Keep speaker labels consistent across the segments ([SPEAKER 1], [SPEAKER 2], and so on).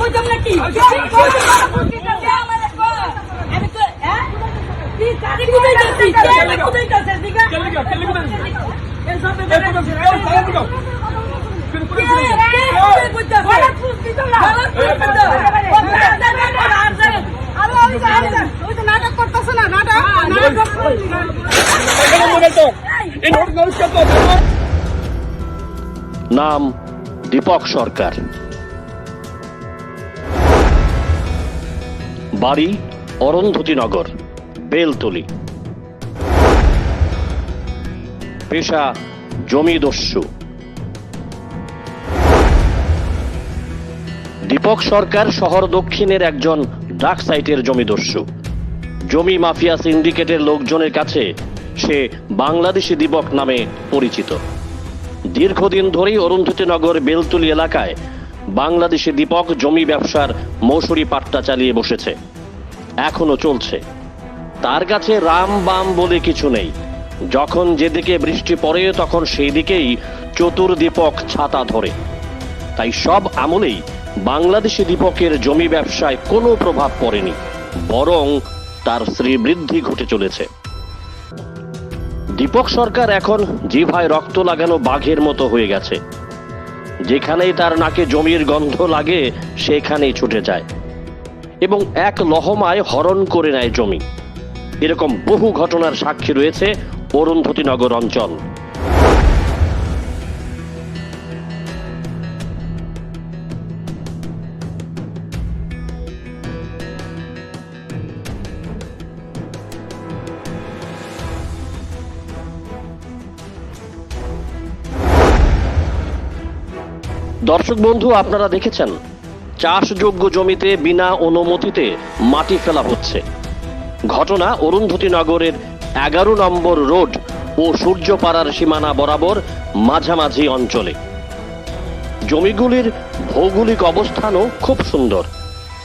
[SPEAKER 1] Kau jangan lagi. Kau jangan lagi.
[SPEAKER 2] নাটক করতেছে না নাটক
[SPEAKER 3] নাম দীপক সরকার বাড়ি অরন্ধতিনগর বেলতলি। পেশা জমিদস্যু। দীপক সরকার শহর দক্ষিণের একজন ডাক সাইটের জমিদস্যু। জমি মাফিয়া সিন্ডিকেটের লোকজনের কাছে সে বাংলাদেশি দীপক নামে পরিচিত। দীর্ঘদিন ধরেই অরুন্ধতিনগর বেলতুলি এলাকায় বাংলাদেশি দীপক জমি ব্যবসার মৌসুরি পাট্টা চালিয়ে বসেছে। এখনও চলছে। তার কাছে রাম বাম বলে কিছু নেই। যখন যেদিকে বৃষ্টি পড়ে, তখন সেই দিকেই চতুর দীপক ছাতা ধরে। তাই সব আমলেই বাংলাদেশি দীপকের জমি ব্যবসায় কোনো প্রভাব পড়েনি, বরং তার শ্রীবৃদ্ধি ঘটে চলেছে। দীপক সরকার এখন জিভায় রক্ত লাগানো বাঘের মতো হয়ে গেছে। যেখানেই তার নাকে জমির গন্ধ লাগে, সেখানেই ছুটে যায়। এবং এক লহমায় হরণ করে নেয় জমি। এরকম বহু ঘটনার সাক্ষী রয়েছে অরুন্ধতিনগর অঞ্চল। দর্শক বন্ধু, আপনারা দেখেছেন, চাষযোগ্য জমিতে বিনা অনুমতিতে মাটি ফেলা হচ্ছে। ঘটনা অরুন্ধতী নগরের এগারো নম্বর রোড ও সূর্যপাড়ার সীমানা বরাবর মাঝামাঝি অঞ্চলে। জমিগুলির ভৌগোলিক অবস্থানও খুব সুন্দর।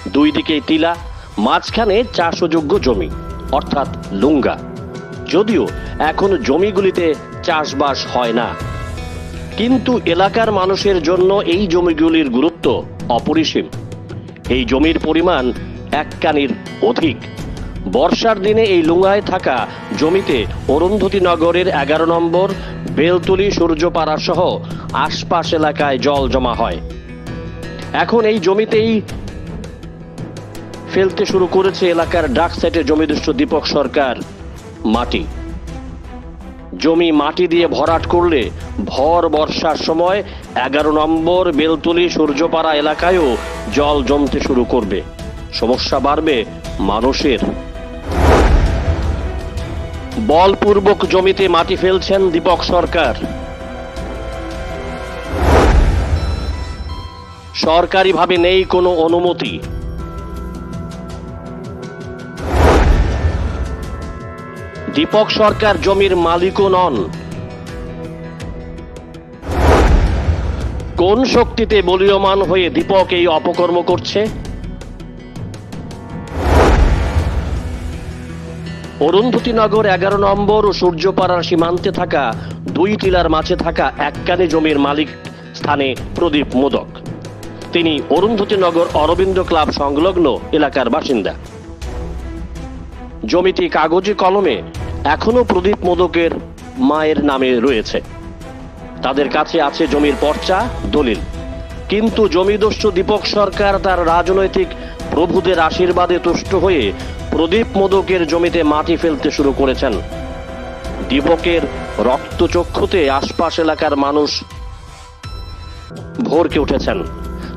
[SPEAKER 3] দুই দিকে টিলা, মাঝখানে চাষযোগ্য জমি, অর্থাৎ লুঙ্গা। যদিও এখন জমিগুলিতে চাষবাস হয় না। কিন্তু এলাকার মানুষের জন্য এই জমিগুলির গুরুত্ব অপরিসীম। এই জমির পরিমাণ এক কানির অধিক। বর্ষার দিনে এই লুঙ্গায় থাকা জমিতে অরুন্ধতী নগরের এগারো নম্বর, বেলতুলি সূর্যপাড়া সহ আশপাশ এলাকায় জল জমা হয়। এখন এই জমিতেই ফেলতে শুরু করেছে এলাকার ডাক সাইটে জমিদুষ্ট দীপক সরকার মাটি। জমি মাটি দিয়ে ভরাট করলে ভর বর্ষার সময় এগারো নম্বর, বেলতুলি সূর্যপাড়া এলাকায়ও জল জমতে শুরু করবে। সমস্যা বাড়বে মানুষের। বলপূর্বক জমিতে মাটি ফেলছেন দীপক সরকার। সরকারিভাবে নেই কোনো অনুমতি। দীপক সরকার জমির মালিকও নন। কোন শক্তিতে বলীয়মান হয়ে দীপক এই অপকর্ম করছে? অরুন্ধতিনগর এগারো নম্বর ও সূর্যপাড়ার সীমান্তে থাকা দুই টিলার মাঝে থাকা এককানি জমির মালিক স্থানে প্রদীপ মোদক। তিনি অরুন্ধতিনগর অরবিন্দ ক্লাব সংলগ্ন এলাকার বাসিন্দা। জমিটি কাগজে কলমে এখনও প্রদীপ মোদকের মায়ের নামে রয়েছে। তাদের কাছে আছে জমির পর্চা, দলিল। কিন্তু জমিদস্যু দীপক সরকার তার রাজনৈতিক প্রভুদের আশীর্বাদে তুষ্ট হয়ে প্রদীপ মোদকের জমিতে মাটি ফেলতে শুরু করেছেন। দীপকের রক্তচক্ষুতে আশপাশ এলাকার মানুষ ভরকে উঠেছেন।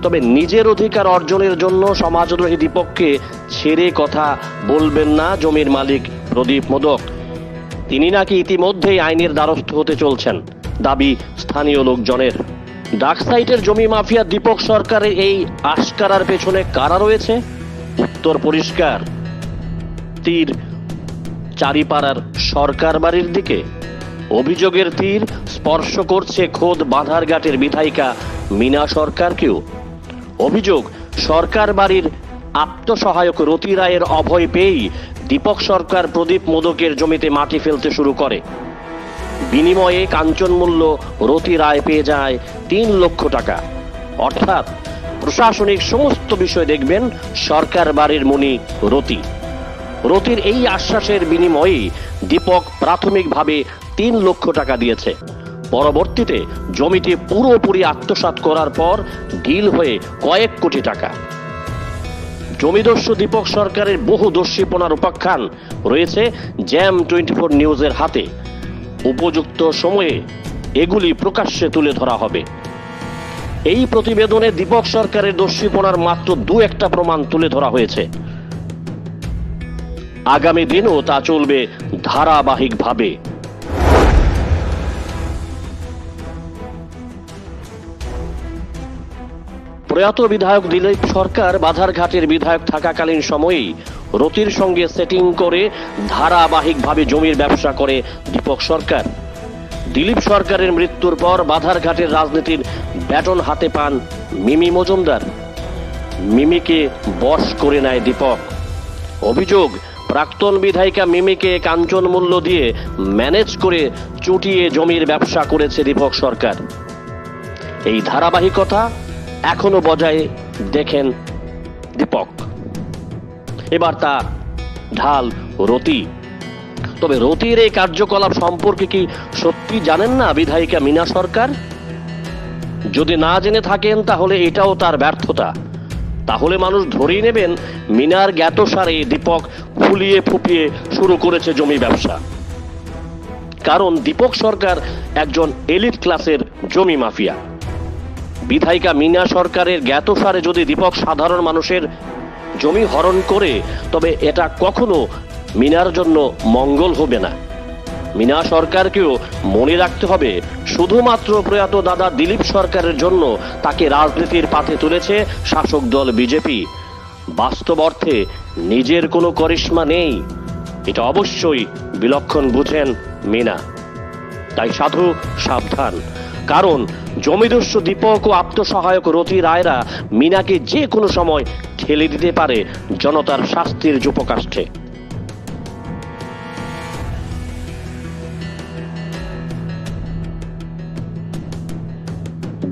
[SPEAKER 3] তবে নিজের অধিকার অর্জনের জন্য সমাজদ্রোহী দীপককে ছেড়ে কথা বলবেন না জমির মালিক প্রদীপ মোদক। তিনি নাকি ইতিমধ্যেই আইনের দ্বারস্থ হতে চলছেন, দাবি স্থানীয় লোকজনের। ডাকসাইটের জমি মাফিয়া দীপক সরকারের এই আশকারার পেছনে কারা রয়েছে? উত্তর পরিষ্কার। তীর চারিপাড়ার সরকার বাড়ির দিকে অভিযোগের তীর স্পর্শ করছে খোদ বাঁধারঘাটের বিধায়িকা মিনা সরকারকেও। অভিযোগ, সরকার বাড়ির আত্মসহায়ক রতি রায়ের অভয় পেয়েই দীপক সরকার প্রদীপ মোদকের জমিতে মাটি ফেলতে শুরু করে। বিনিময়ে কাঞ্চন মূল্য রতি রায় পেয়ে যায় তিন লক্ষ টাকা। অর্থাৎ প্রশাসনিক সমস্ত বিষয় দেখবেন সরকার বাড়ির মণি রতি। রতির এই আশ্বাসের বিনিময়েই দীপক প্রাথমিকভাবে তিন লক্ষ টাকা দিয়েছে। পরবর্তীতে জমিটি পুরোপুরি আত্মসাৎ করার পর ডিল হয়ে কয়েক কোটি টাকা। জমিদস্যু দীপক সরকারের বহু দস্যিপনার উপাখ্যান রয়েছে জ্যাম টোয়েন্টি ফোর নিউজের হাতে। উপযুক্ত সময়ে এগুলি প্রকাশ্যে তুলে ধরা হবে। এই প্রতিবেদনে দীপক সরকারের দস্যিপনার মাত্র দু একটা প্রমাণ তুলে ধরা হয়েছে। আগামী দিনও তা চলবে ধারাবাহিকভাবে। প্রয়াত বিধায়ক দিলীপ সরকার বাধারঘাটের বিধায়ক থাকাকালীন সময়েই রতির সঙ্গে সেটিং করে ধারাবাহিকভাবে জমির ব্যবসা করে দীপক সরকার। দিলীপ সরকারের মৃত্যুর পর বাধারঘাটের রাজনীতির ব্যাটন হাতে পান মিমি মজুমদার। মিমিকে বশ করে নেয় দীপক। অভিযোগ প্রাক্তন বিধায়িকা মিমিকে কাঞ্চন মূল্য দিয়ে ম্যানেজ করে চুটিয়ে জমির ব্যবসা করেছে দীপক সরকার। এই ধারাবাহিকতা এখনও বজায় দেখেন দীপক। এবার তা ঢাল রতি। তবে রতির এই কার্যকলাপ সম্পর্কে কি সত্যি জানেন না বিধায়িকা মিনা সরকার? যদি না জেনে থাকেন তাহলে এটাও তার ব্যর্থতা। তাহলে মানুষ ধরেই নেবেন, মিনার জ্ঞাতসারে দীপক ফুলিয়ে ফুপিয়ে শুরু করেছে জমি ব্যবসা। কারণ দীপক সরকার একজন এলিট ক্লাসের জমি মাফিয়া। বিধায়িকা মিনা সরকারের জ্ঞাতসারে যদি দীপক সাধারণ মানুষের জমি হরণ করে, তবে এটা কখনো মিনার জন্য মঙ্গল হবে না। মিনা সরকারকেও মনে রাখতে হবে। শুধুমাত্র প্রয়াত দাদা দিলীপ সরকারের জন্য তাকে রাজনীতির পাথে তুলেছে শাসক দল বিজেপি। বাস্তব অর্থে নিজের কোনো করিশ্মা নেই। এটা অবশ্যই বিলক্ষণ বুঝেন মিনা। তাই সাধু, সাবধান। কারণ জমিদস্য দীপক ও আত্মসহায়ক রতি রায়রা মিনাকে যে কোনো সময় ঠেলে দিতে পারে জনতার শাস্তির যুপকাষ্ঠে